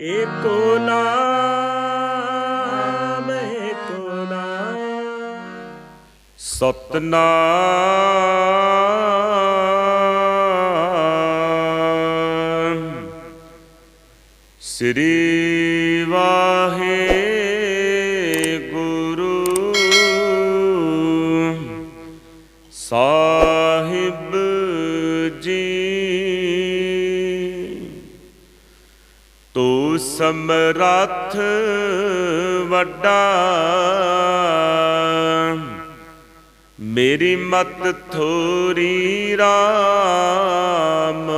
ਏਕੋ ਨਾਮ ਏਕੋ ਨਾਮ। ਸਤਨਾਮ। ਸ੍ਰੀ ਵਾਹਿਗੁਰੂ ਸਮਰੱਥ ਵੱਡਾ। ਮੇਰੀ ਮਤ ਥੋਰੀ ਰਾਮ।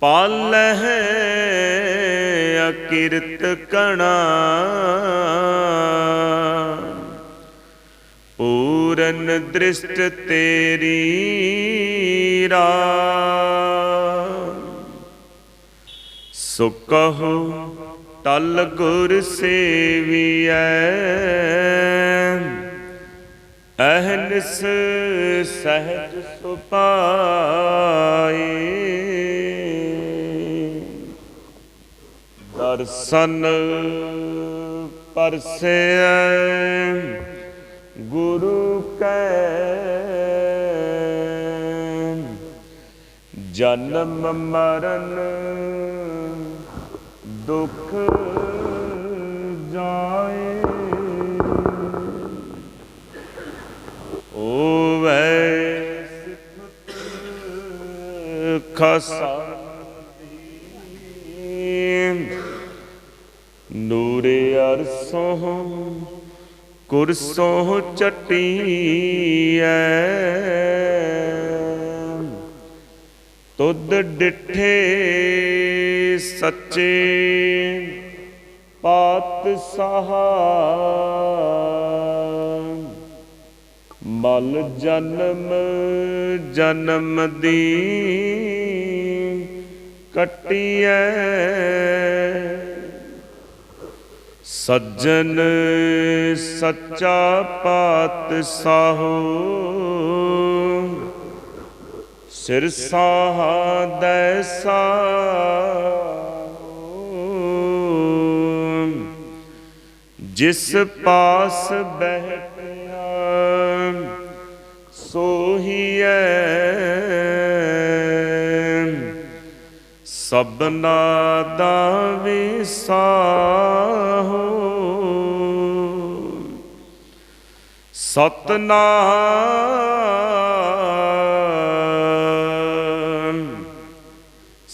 ਪਾਲਹਿ ਅਕਿਰਤ ਕਣਾ। ਪੂਰਨ ਦ੍ਰਿਸ਼ਟ ਤੇਰੀ ਰਾ ਸੋ ਕਹੋ ਤਲ ਗੁਰ ਸੇਵੀਐ। ਅਹਨਿਸ ਸਹਿਜ ਸੁਪਾਏ ਦਰਸ਼ਨ ਪਰਸੈ ਗੁਰੂ ਕੈ। ਜਨਮ ਮਰਨ ਦੁੱਖ ਜਾਏ। ਓਵੈ ਸਿਫਤ ਖਸਾ ਨੂਰੇ ਅਰਸੋਂ ਕੁਰਸੋਂ ਚਟੀਐ। ਤੁਧ ਡਿਠੇ ਸੱਚੇ ਪਾਤਸ਼ਾਹ ਮਲ ਜਨਮ ਜਨਮ ਦੀ ਕਟਿਐ। ਸੱਜਣ ਸੱਚਾ ਪਾਤਸ਼ਾਹੋ ਸਿਰਸਾ ਦੈਸਾ ਜਿਸ ਪਾਸ ਬਹਿਟਿਆ ਸੋਹੀਐ ਸਬਨਾ ਦਾ ਵਿਸਾਹੋ ਸਤਨਾਮ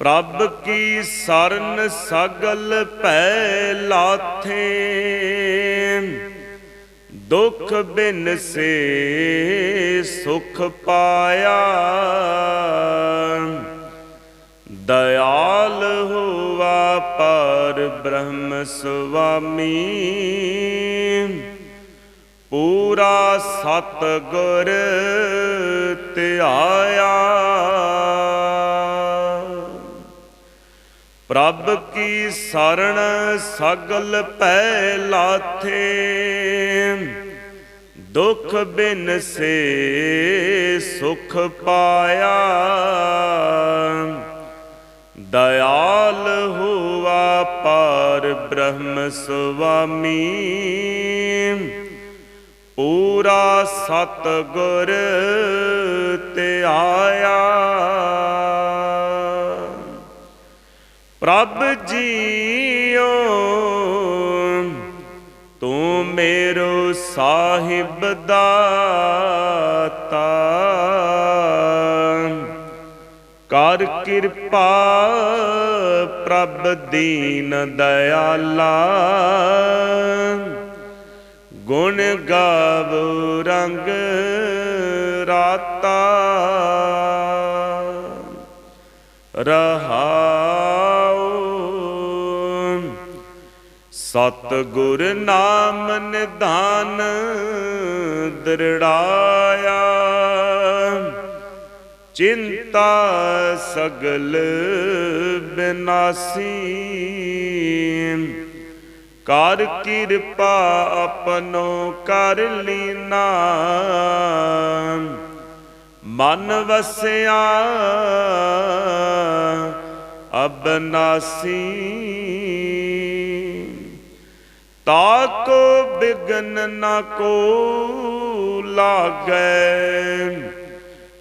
ਪ੍ਰਭ ਕੀ ਸਰਨ ਸਗਲ ਭੈ ਲਾਥੇ? ਦੁਖ ਬਿਨ ਸੇ ਸੁਖ ਪਾਇਆ। ਦਇਆਲ ਹੋਵਾ ਪਰ ਬ੍ਰਹਮ ਸੁਆਮੀ। ਪੂਰਾ ਸਤ ਗੁਰ ਧਿਆਇਆ। ਪ੍ਰਭ ਕੀ ਸਰਣ ਸਗਲ ਭੈ ਲਾਥੇ। ਦੁਖ ਬਿਨ ਸੇ ਸੁਖ ਪਾਇਆ। ਦਇਆਲ ਹੋਵਾ ਪਰ ਬ੍ਰਹਮ ਸੁਆਮੀ। ਪੂਰਾ ਸਤ ਗੁਰ ਆਇਆ। ਪ੍ਰਭ ਜੀਓ, ਤੂੰ ਮੇਰੋ ਸਾਹਿਬ ਦਾਤਾ। ਕਰ ਕਿਰਪਾ ਪ੍ਰਭ ਦੀਨ ਦਇਆਲਾ। ਗੁਣ ਗਾਵ ਰੰਗ ਰਾਤਾ। ਰਹਾਉ ਸਤ ਗੁਰ ਨਾਮ ਨਿਧਾਨ ਦਰੜਾਇਆ। ਚਿੰਤਾ ਸਗਲ ਬਿਨਾਸੀ। ਕਰ ਕਿਰਪਾ ਆਪਣੋ ਕਰ ਲੀਨਾ। ਮਨ ਵਸਿਆ ਅਬਨਾਸੀ। ਤਾਕੋ ਬਿਗਨ ਨਾ ਕੋ ਲਾਗੈ।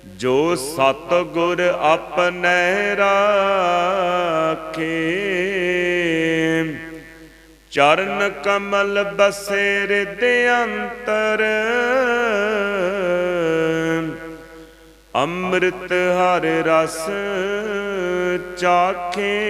ਜੋ ਸਤ ਗੁਰ ਆਪਨੈ ਰਾਖੇ। ਚਰਨ ਕਮਲ ਬਸੇ ਹਿਰਦੇ ਅੰਤਰ। ਅੰਮ੍ਰਿਤ ਹਰ ਰਸ ਚਾਖੇ।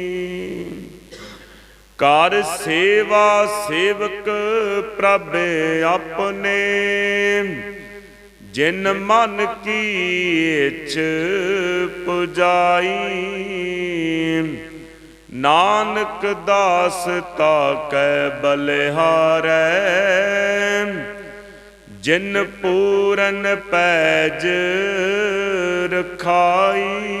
ਕਰ ਸੇਵਾ ਸੇਵਕ ਪ੍ਰਭ ਆਪਣੇ। ਜਿਨ ਮਨ ਕੀ ਇਛ ਪੁਜਾਈ। ਨਾਨਕ ਦਾਸ ਤਾ ਕੈ ਬਲਿਹਾਰੈ। ਜਿਨ ਪੂਰਨ ਪੈਜ ਰਖਾਈ।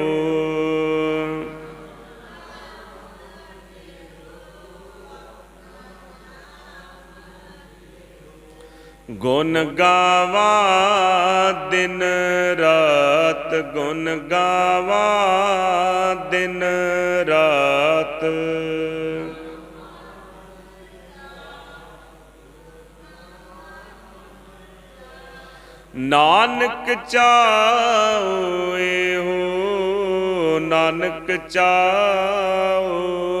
ਗੁਣ ਗਾਵਾ ਦਿਨ ਰਾਤ ਗੁਣ ਗਾਵਾ ਦਿਨ ਰਾਤ। ਨਾਨਕ ਚਾਉ ਇਹੋ ਨਾਨਕ ਚਾਉ।